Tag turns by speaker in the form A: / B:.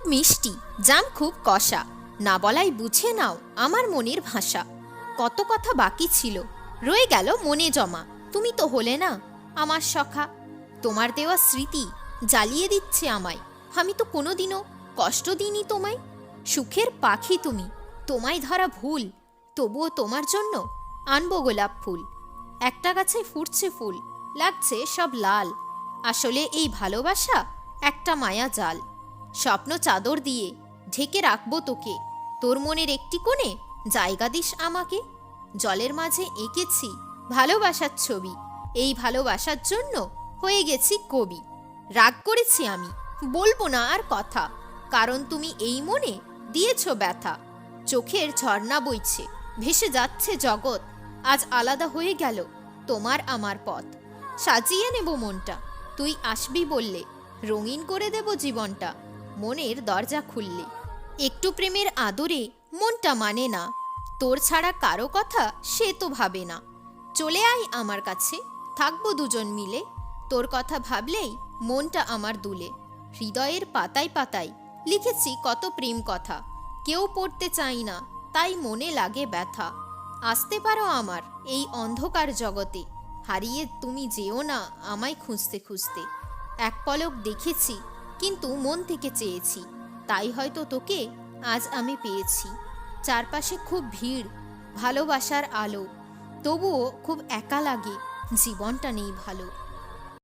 A: খুব মিষ্টি জাম খুব কষা। না বলাই বুঝে নাও আমার মনের ভাষা। কত কথা বাকি ছিল, রয়ে গেল মনে জমা। তুমি তো হলে না আমার সখা। তোমার দেওয়া স্মৃতি জ্বালিয়ে দিচ্ছে আমায়। আমি তো কোনোদিনও কষ্ট দিইনি তোমায়। সুখের পাখি তুমি, তোমায় ধরা ভুল। তবুও তোমার জন্য আনব গোলাপ ফুল। একটা গাছে ফুটছে ফুল, লাগছে সব লাল। আসলে এই ভালোবাসা একটা মায়া জাল। স্বপ্ন চাদর দিয়ে ঢেকে রাখব তোকে। তোর মনের একটি কোণে জায়গা দিস আমাকে। জলের মাঝে এঁকেছি ভালোবাসার ছবি। এই ভালোবাসার জন্য হয়ে গেছি কবি। রাগ করেছি আমি, বলব না আর কথা। কারণ তুমি এই মনে দিয়েছ ব্যথা। চোখের ঝর্ণা বইছে, ভেসে যাচ্ছে জগৎ। আজ আলাদা হয়ে গেল তোমার আমার পথ। সাজিয়ে নেব মনটা, তুই আসবি বললে। রঙিন করে দেব জীবনটা। মনের দরজা খুললে। একটু প্রেমের আদরে মনটা মানে না। তোর ছাড়া কারও কথা সে তো ভাবে না। চলে আয় আমার কাছে, থাকব দুজন মিলে। তোর কথা ভাবলেই মনটা আমার দুলে। হৃদয়ের পাতায় পাতায় লিখেছি কত প্রেম কথা। কেউ পড়তে চাই না, তাই মনে লাগে ব্যথা। আসতে পারো আমার এই অন্ধকার জগতে। হারিয়ে তুমি যেও না আমায় খুঁজতে খুঁজতে। এক পলক দেখেছি কিন্তু মন থেকে চেয়েছি। তাই হয়তো তোকে আজ আমি পেয়েছি। চারপাশে খুব ভিড়, ভালোবাসার আলো। তবুও খুব একা লাগে, জীবনটা নেই ভালো।